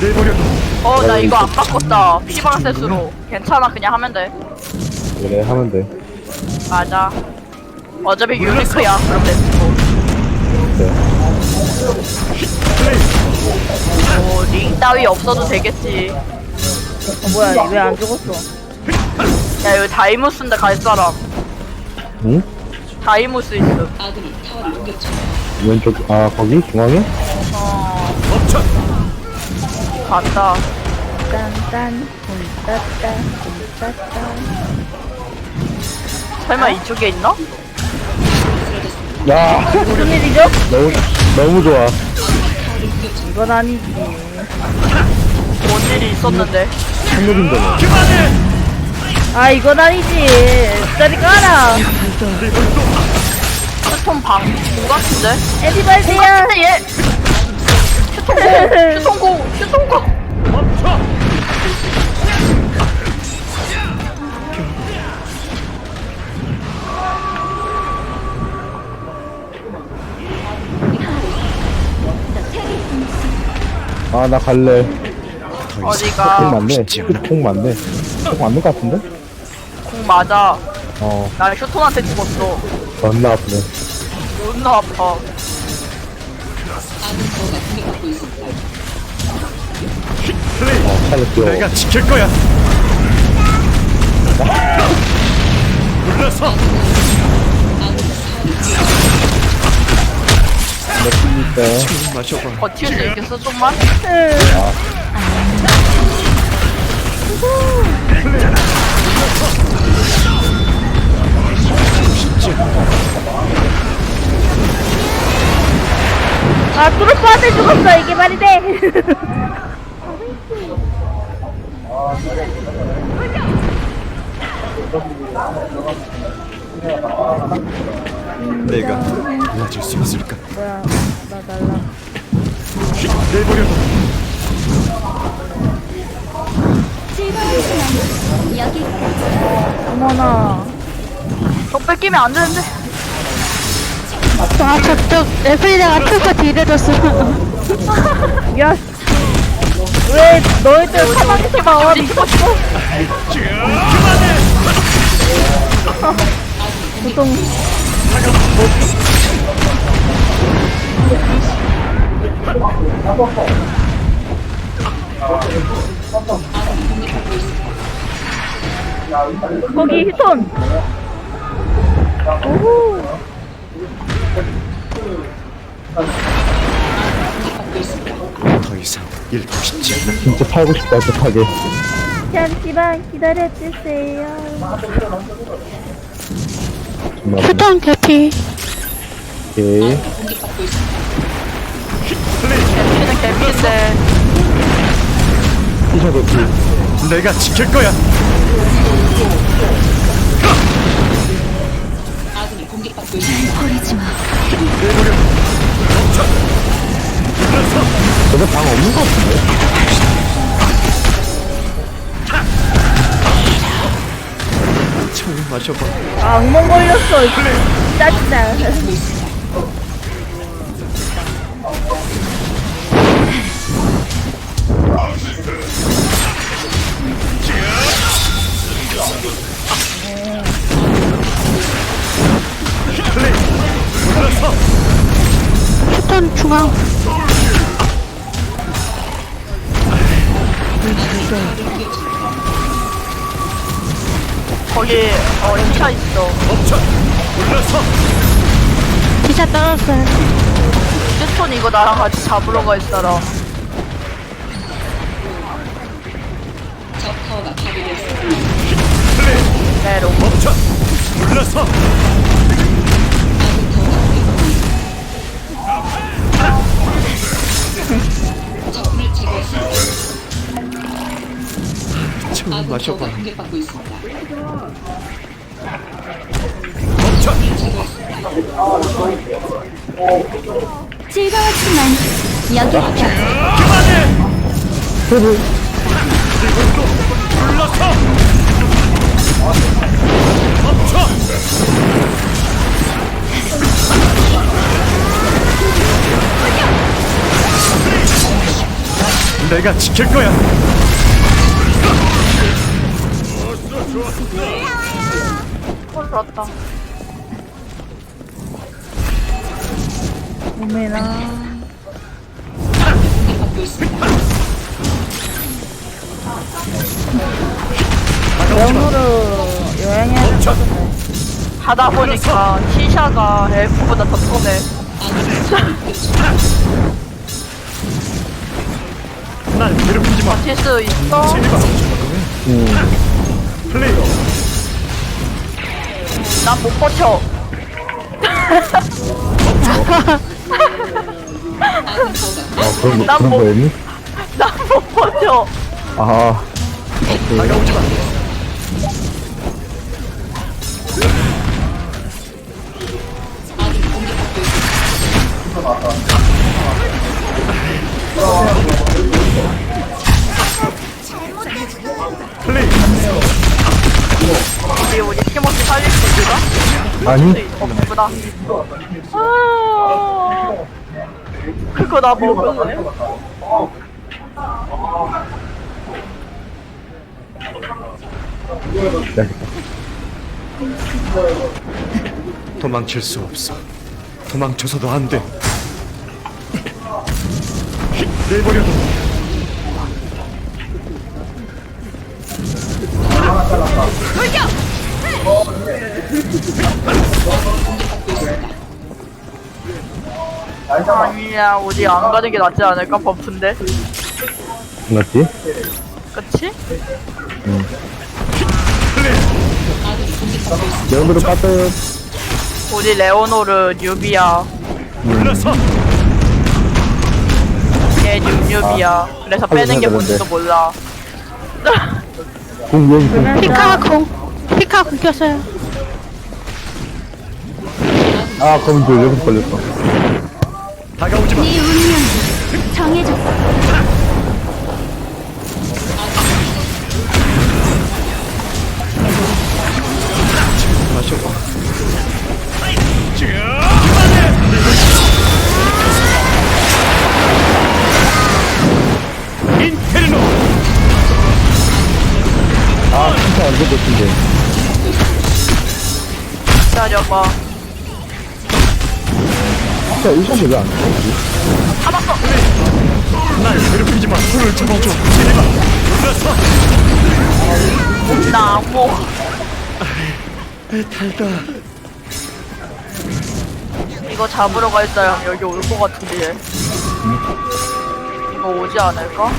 내버려. 어나 이거 안 바꿨다. 피방셋으로. 괜찮아 그냥 하면 돼. 그래 하면 돼. 맞아. 어차피 유니크야. 그럼 됐고. 네. 뭐링 따위 없어도 되겠지. 어, 뭐야 왜 안 죽었어? 야 여기 다이무스인데 갈 사람. 응? 다이무스 있음. 왼쪽 아 거기? 중앙에? 어. 멈춰 간다 딴딴 홈따따 홈따따 설마 이쪽에 있나? 야 무슨 일이죠? 너무 너무 좋아. 이건 아니지 뭔 일이 있었는데 한국인데 뭐. 그만해 아 이건 아니지 저리 가라 휴통 방, 공 같은데? 에디발디야 근데 얘! 휴통고! 휴통고! 휴통고! 멈춰 아 나 갈래. 콩 어디가? 맞네. 콩 맞네. 콩 맞는 것 같은데? 공 맞아. 어나 휴통한테 죽었어. 존나 아프네. 존나 아파. 플레이 어 차를 뛰어. 내가 지킬 거야 불러서 내 때. 좀 마셔봐 버틸 수 있겠어, 좀만? 아 뚜루빠한테 죽었어. 이게 말이 돼. 내가 도와줄 수 있을까? 뭐야 나 날라. 내버려 어머나. 저 뺏기면 안 되는데. 아 저쪽 에프리다가 트루퍼 딜해줬어. 야 왜 너희 들 사망에서 나와 미쳤어? 보통 거기 히톤 오호 더 이상 잃고 싶지 않아 진짜 살고 싶다 급하게. 잠시만 기다려주세요 아프네. 휴ton 개피 오케이. 개피는 개피인데. 티셔츠 피. 내가 지킬 거야 내버려 저거 방 없는 것 같은데? 좀 마셔봐. 아, 악몽 걸렸어. 짜증나. 휴ton 중앙 거기, 어, 인차 있어. 멈춰 불러서 기차 떨어졌어요 휴톤 이거 나랑 같이 잡으러 갈 사람. 플레이 메롱. 멈춰 불러서 좀 마셔봐 멈춰 즐거웠지만 여기부터 불러서 멈춰 내가 지킬 거야. 그렇다. 오메나. 영으로 여행해야 돼. 하다 보니까 티샤가 엘프보다 더 편해. 날 괴롭히지 마. 버틸 수 있어? 플레이. 난못 버텨. 아, 그런, 난 그런 뭐- 거였니? 난 못 버텨. 아, 다가오지 마. 아니, 없구나. 아, 그거 나 먹을래? 도망칠 수 없어. 도망쳐서도 안 돼. 내버려둬. 아니야, 우리 안 가는 게 낫지 않을까? 버프인데. 맞지? 그치? 영으로 빠져요. 우리 레오노르 뉴비야. 얘 뉴뉴비야. 그래서 빼는 게 뭔지도 몰라. 공 여기 공. 피카 공. 피카 공 꼈어요. 아, 검은 줄 여기서 걸렸어. 다가오지 마. 네 운명이 정해졌어. 마셔봐. 인페르노. 아, 진짜 안될것 같은데. 기다려봐. 진짜 이상하게 왜안 돼? 잡았어! 날 괴롭히지 마. 손을 잡아줘. 제발. 불러서. 나 악몽. 달다. 이거 잡으러 갈 사람 여기 올 것 같은데 얘. 이거 오지 않을까?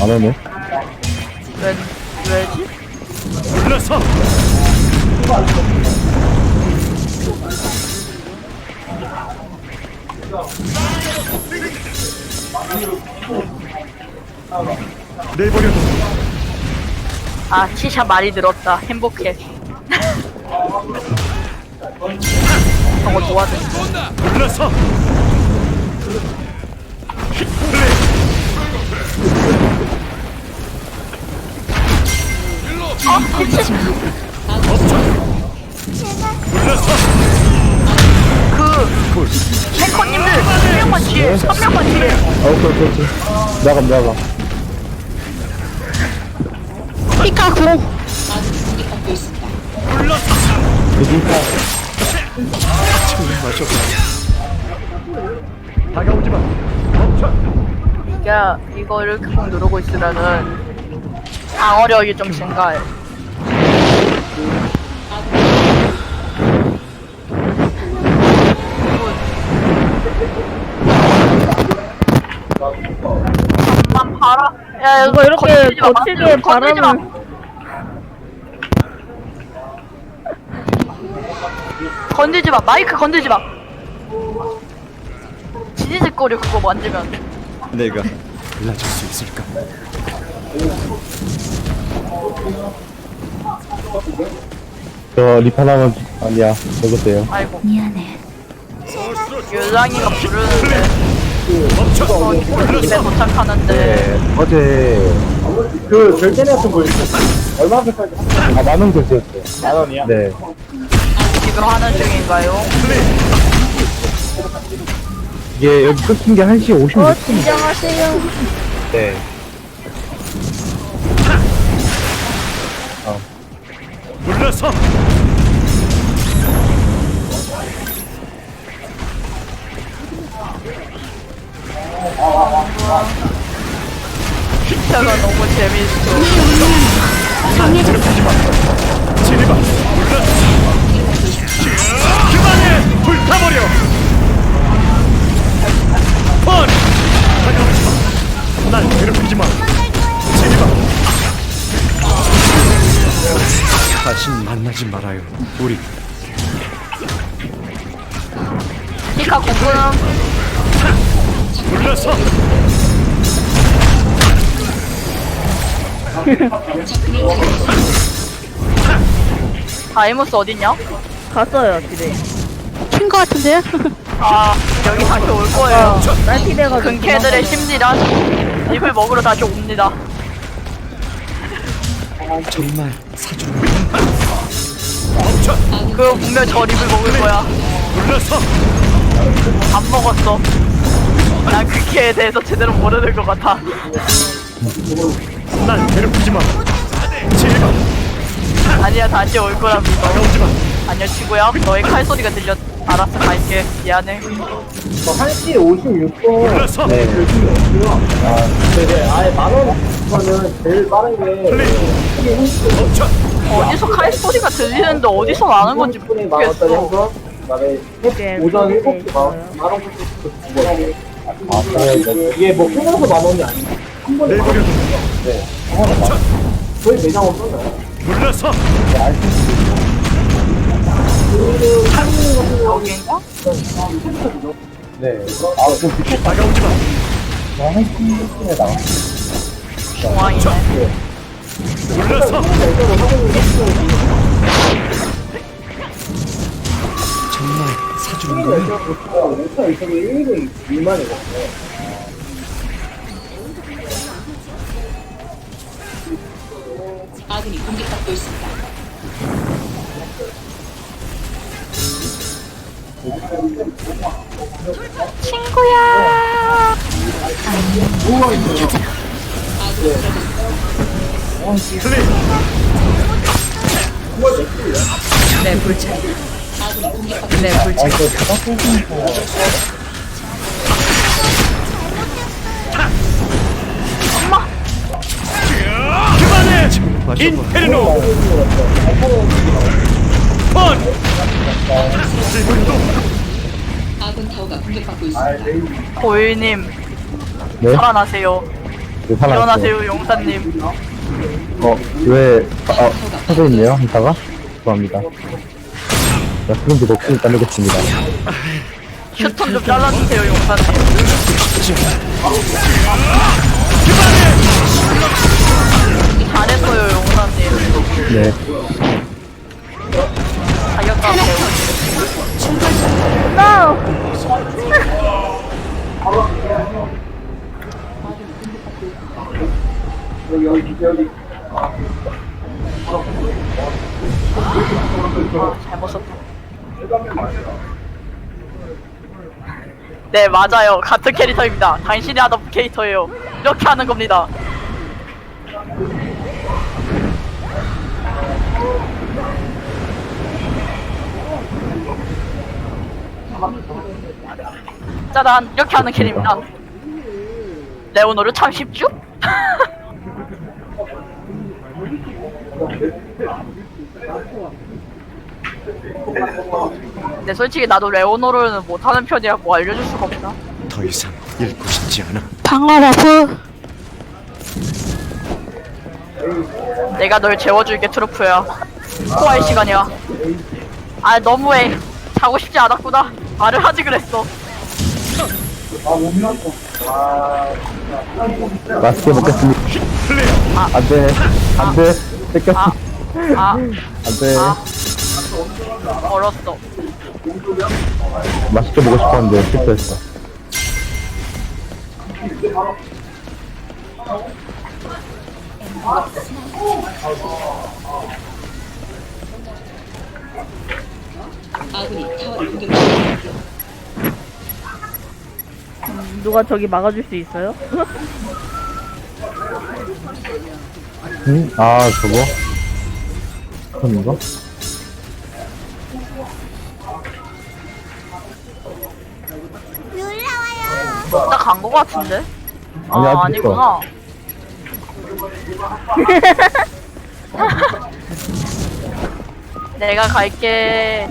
안 오네. 왜, 왜지? 불러서. 내버려둬. 아, 티샤 말이 늘었다. 행복해. 저거 도와줘. 불러서. 불러 그, 탱커님들, 한 명만 뒤에, 한 명만 뒤에. 아, 오케이, 오케이, 오케이. 나가, 나가. 피카 공. 여기니까. 마셔봐. 다가오지 마. 멈춰. 이게, 이거를 꾹 누르고 있으면은, 방어력이 좀 증가해. 잠만 봐라. 야, 누가 이렇게 건들지 마, 거칠게 건들지 마. 바람을. 건들지 마. 마이크 건들지 마. 지지직 거려 그거 만지면. 내가 달라질 수 있을까? 저 리파나면, 아니야. 먹었어요. 아이고. 미안해. 유랑이가 부르는데 멈춰. 어, 집에 도착하는데 네, 어제. 그, 결제내 같은 거 있어. 얼마 전까지 아, 만원 결제였어요. 만 원이야? 네. 지금 하는 중인가요? 이게 여기 끊긴 게 1시 어 56분. 진정하세요 네. 물러서 피카가 너무 재밌어. 마. 지리마. 물러서 그만해. 불타버려. 펀! 다가오지 마날 괴롭히지 마. 지리마 다신 만나지 말아요 우리 피카 공부는 물러서 다이모스 어딨냐? 갔어요 집에 튄거 같은데요? 아 여기 다시 올 거예요. 딸피 돼가지고 근캐들의 심리란 입을 먹으러 다시 옵니다. 정말 사주 그 분명 저 입을 먹을 거야. 물러서 안 먹었어. 난 그캐에 대해서 제대로 모르는 것 같아. 날 괴롭히지 마 지리마 아니야 다시 올 거라 믿어. 다가오지 마 아니야 친구야 너의 칼 소리가 들려. 알았어 갈게. 미안해. 1시 56분. 물러서 네. 아, 네네. 아예 만원 거는 제일 빠른 게. 멈춰 어디서 칼 소리가 들리는데 어디서 나는 건지 30분에 만 원짜리 한 모르겠어. 그다음에 네, 오전 그렇게 7시 만 만 원. 아, 네. 이게 뭐 끊어서 만 원이 아니고 한 번에 만 원. 네. 저희 매장 없었나요? 물러서 여기인가? 네. 아, 좀 비슷해. 다가오지 마한 10분에 나와. 중앙이네. 물러서 정말 사주는 거야? 5차 있어도 1분 미만이거든요. 친구야. 클리 네불 체. 네 불체. 아, 이거 대박 그만해 인페르노 펀 고일님 네? 살아나세요. 네, 살아났어요. 일어나세요 용사님. 어, 왜, 아, 서져 있네요, 한타가? 죄송합니다. 자, 그런지 목숨을 따르겠습니다. 휴톤 좀 잘라주세요 용사님. 잘했어요 용사님. 네. 네 맞아요. 같은 캐릭터입니다. 당신이 하던 캐릭터예요. 이렇게 하는 겁니다 짜잔 이렇게 하는 캐릭입니다. 레오노르 참 쉽죠? 근데 솔직히 나도 레오노르는 못하는 편이라고 알려줄 수가 없다. 더 이상 읽고 싶지 않아. 방어라프 내가 널 재워줄게 트루프야. 코아의 시간이야. 아 너무해. 자고 싶지 않았구나 말을 하지 그랬어 맛있게 먹겠습니다. 플레이어 안 돼. 안 돼. 뺏겼어. 아, 아, 안 돼. 아. 얼었어 맛있게 먹고 싶었는데, 실패했어. 누가 저기 막아줄 수 있어요? 응? 아, 저거? 그럼 이거? 나간 거 같은데? 아니, 아, 아직 아니구나. 내가 갈게.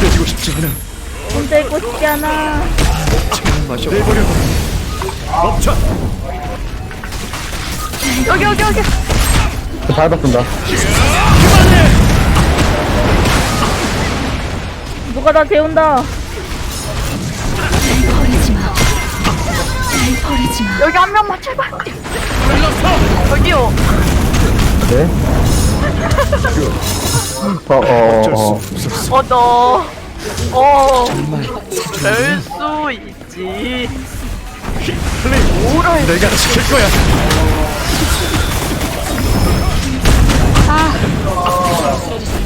남겨지고 싶지 않아 혼자 있고 싶지 않아. 마셔 내버려 멈춰 여기, 여기, 여기. 저 밟았습니다. 누가 나 재운다. 버리지 마. 날 버리지 마. 여기 한 명만 제발. 여기요. 네? 어, 어, 어쩔 수 어. 없었어 어, 너. 어. 될수 있지. 플레이 내가 지킬 거야 정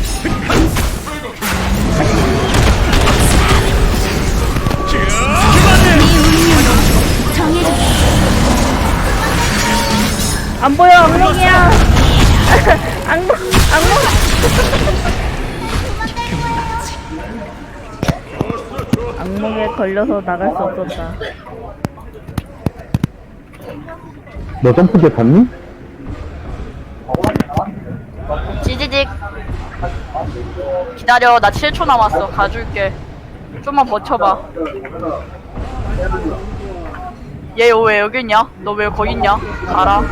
악몽. 악몽에 걸려서 나갈 수 없었다. 너 점프대 봤니? 찌지직. 기다려. 나 7초 남았어. 가줄게. 좀만 버텨봐. 얘 왜 여기 있냐? 너 왜 거기 있냐? 가라.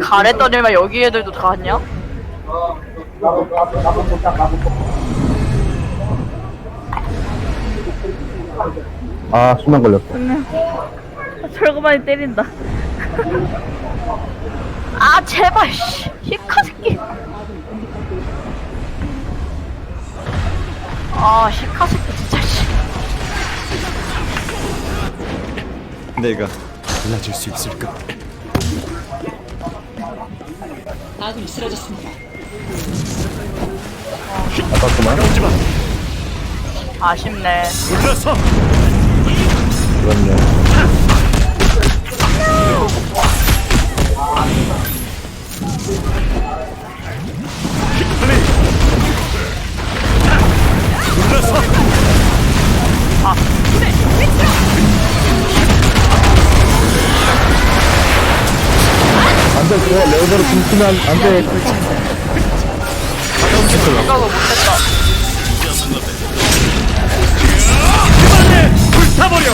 가랬더니만 여기 애들도 다 왔냐? 아, 순간 걸렸어. 철거만이 때린다. 아 제발 씨 히카 새끼 아 히카 새끼 진짜 씨 내가 달라질 수 있을까 아깝구만. 오지마 아쉽네 그렇네. 플레이 물러서 안 돼, 그거 레오 더로 tum치면 안 돼. 생각을 못했다 그만해 불타버려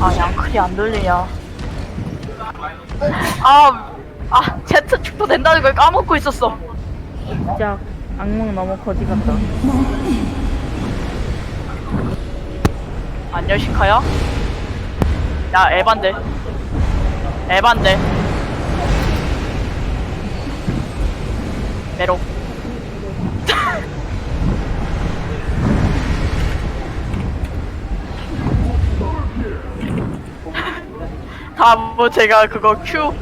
아 양클이 안 들리냐 아, 아 제트 축도 된다는 걸 까먹고 있었어 진짜 악몽 너무 거지 같다. 안녕 시카야 야 에반데 에반데. 메로. 다음 뭐 제가 그거 큐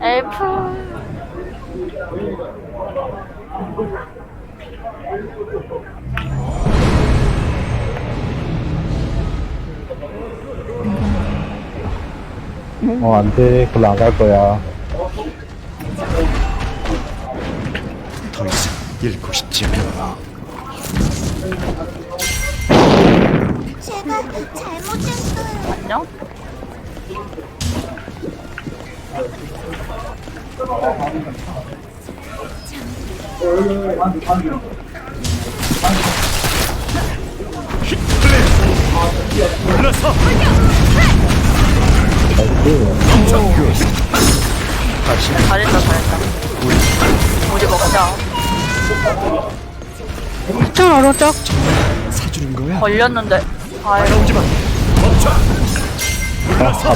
엘프 어, 안 돼. 그걸로 안 갈 거야. 더 이상 잃고 싶지 않아 제가 잘못했어요. 안녕 물러서 잘했다 잘했다 우리 먹자 좀 오른쪽. 사주는 거야 걸렸는데 아유 따라오지마 멈춰 물러서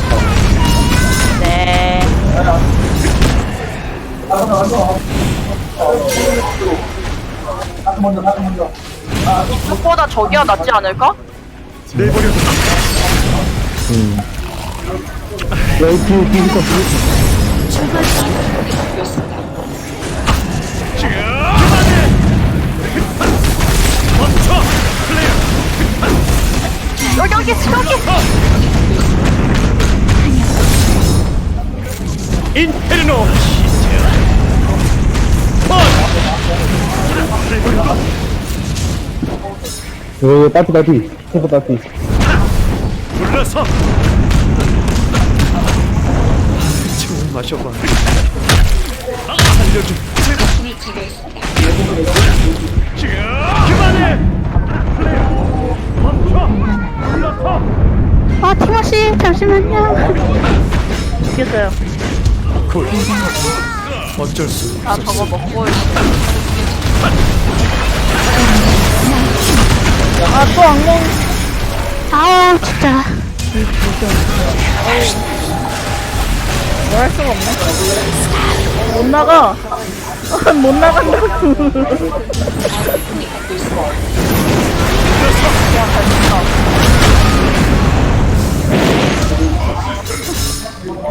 네 이쪽보다 저기가 낫지 않을까? 내버려 여기 인페르노 이 거 따뜻 따뜻 슈퍼 따뜻 물러서. 좀 마셔봐. 살려줘. 그만해! 멈춰! 아, 티모씨, 잠시만요. 죽겠어요. 콜. 어쩔 수나 저거 먹고 아, 또 악몽. 아우, 진짜. 뭐할 수가 없네. 못 나가. 아, 못 나간다고.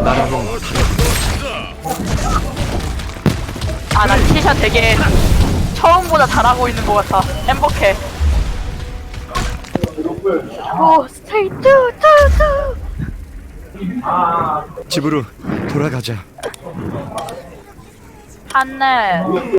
나라고 아나 티샤 되게 처음보다 잘하고 있는 것 같아 행복해 오 스테이 투투투 집으로 돌아가자. 한내